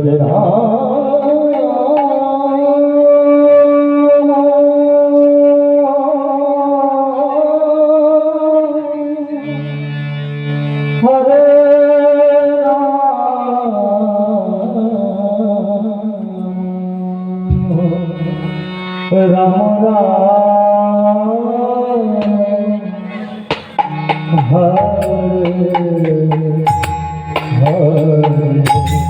Hare Ram Hare Ram Ram Ram Hare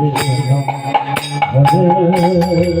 Hare Hare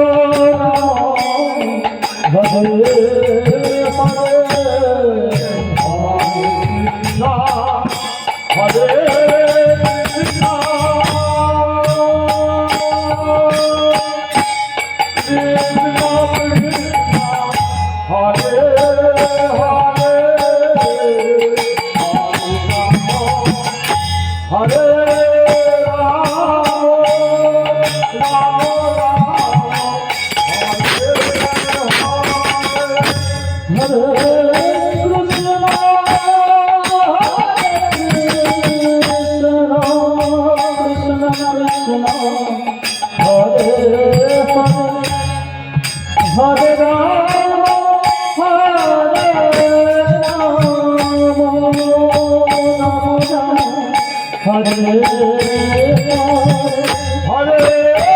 Hare Hare Ram Hare Ram Hare Hare